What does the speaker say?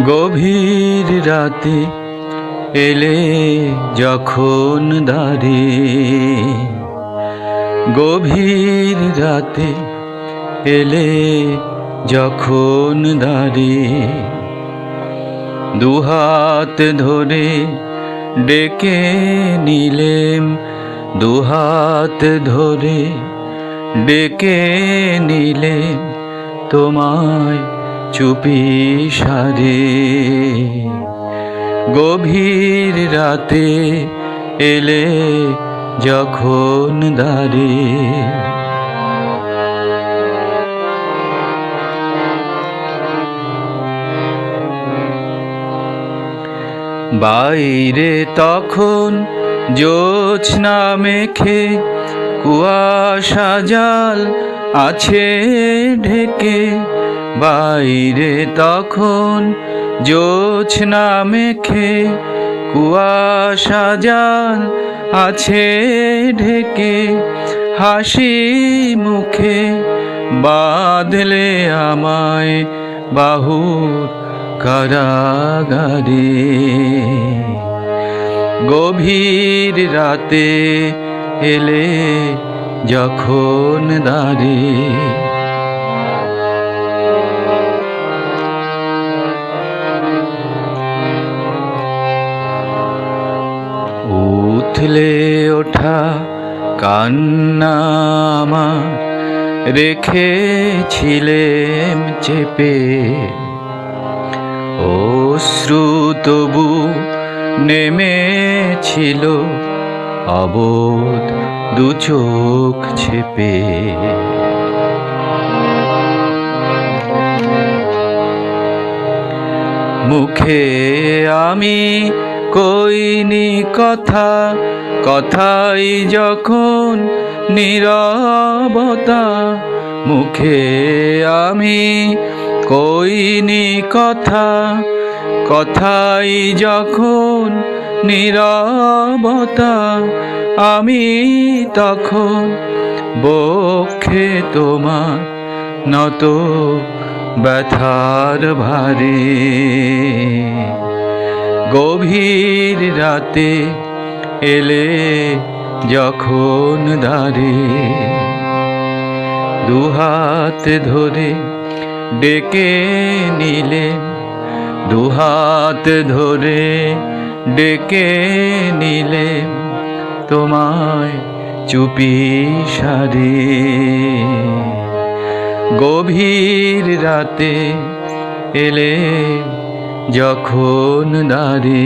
গভীর রাতে এলে যখন দাঁড়ে। গভীর রাতে এলে যখন দাঁড়ে। দুহাত ধরে ডেকে নিলেম, দুহাত ধরে ডেকে নিলেম তোমায় চুপি সারে। গভীর রাতে এলে যখন দাঁড়ে বাইরে তখন জোছনা মেখে কুয়াশা জাল আছে ঢেকে। বাইরে তখন জোছনা মেখে কুয়াশা জাল আছে ঢেকে, হাসি মুখে বাঁধলে আমায় বাহুর কারাগারে। গভীর রাতে এলে যখন দাঁড়ে উথলে ওঠা কান্না রেখেছিলেম চেপে। অশ্রু তবু নেমেছিল অবোধ দু চোখ ছেপে। মুখে আমি কইনি কথা, কথাই যখন নীরবতা, মুখে আমি কইনি কথা, কথাই যখন নীরবতা, আমি তখন বক্ষে তোমার নত ব্যথার ভারে গভীর রাতে এলে যখন দাঁড়ে দুহাত ধরে ডেকে নিলে, দুহাত ধরে ডেকে নিলে তোমায় চুপি সারে। গভীর রাতে এলে যখন দাঁড়ে